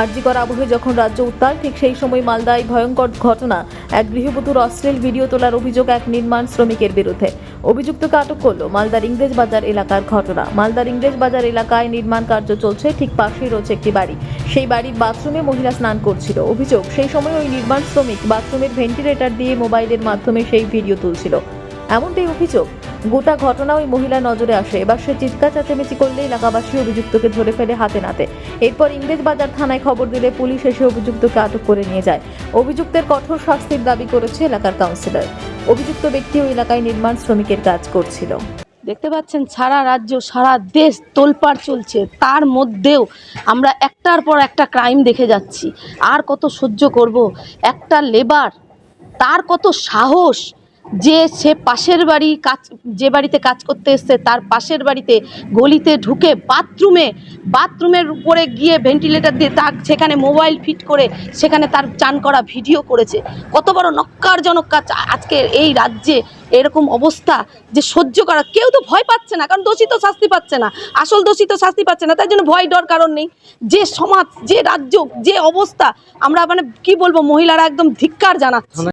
আরজিকর আবহে যখন রাজ্য উত্তাল, ঠিক সেই সময় মালদায় ভয়ঙ্কর ঘটনা। এক গৃহবধূর অশ্লীল ভিডিও তোলার অভিযোগ এক নির্মাণ শ্রমিকের বিরুদ্ধে। অভিযুক্তকে আটক করল মালদার ইংরেজ বাজার এলাকার ঘটনা। মালদার ইংরেজ বাজার এলাকায় নির্মাণ কার্য চলছে, ঠিক পাশেই রয়েছে একটি বাড়ি। সেই বাড়ির বাথরুমে মহিলা স্নান করছিল। অভিযোগ, সেই সময় ওই নির্মাণ শ্রমিক বাথরুমের ভেন্টিলেটর দিয়ে মোবাইলের মাধ্যমে সেই ভিডিও তুলছিল। এমনটাই অভিযোগ। গোটা ঘটনা ওই মহিলা নজরে আসে। এবার সে চিৎকার, চেঁচামেচি করলে এলাকাবাসী অভিযুক্তকে ধরে ফেলে হাতে নাতে। এরপর ইংরেজ বাজার থানায় খবর দিলে পুলিশ এসে অভিযুক্তকে আটক করে নিয়ে যায়। অভিযুক্তের কঠোর শাস্তির দাবি করেছে এলাকার কাউন্সিলর। অভিযুক্ত ব্যক্তি ওই এলাকায় নির্মাণ শ্রমিকের কাজ করছিল। দেখতে পাচ্ছেন, সারা রাজ্য, সারা দেশ তোলপাড় চলছে। তার মধ্যেও আমরা একটার পর একটা ক্রাইম দেখে যাচ্ছি। আর কত সহ্য করব? একটা লেবার তার কত সাহস? যে সে পাশের বাড়ি কাজ, যে বাড়িতে কাজ করতে এসছে, তার পাশের বাড়িতে গলিতে ঢুকে বাথরুমে, বাথরুমের উপরে গিয়ে ভেন্টিলেটর দিয়ে তার সেখানে মোবাইল ফিট করে সেখানে তার চান করা ভিডিও করেছে। কত বড় নক্কারজনক কাজ। আজকে এই রাজ্যে এরকম অবস্থা যে সহ্য করা, কেউ তো ভয় পাচ্ছে না, কারণ দোষী তো শাস্তি পাচ্ছে না। আসল দোষী তো শাস্তি পাচ্ছে না, তাই জন্য ভয় ডর কারণ নেই। যে সমাজ, যে রাজ্য, যে অবস্থা, আমরা মানে কি বলব, মহিলারা একদম ধিক্কার জানাচ্ছে।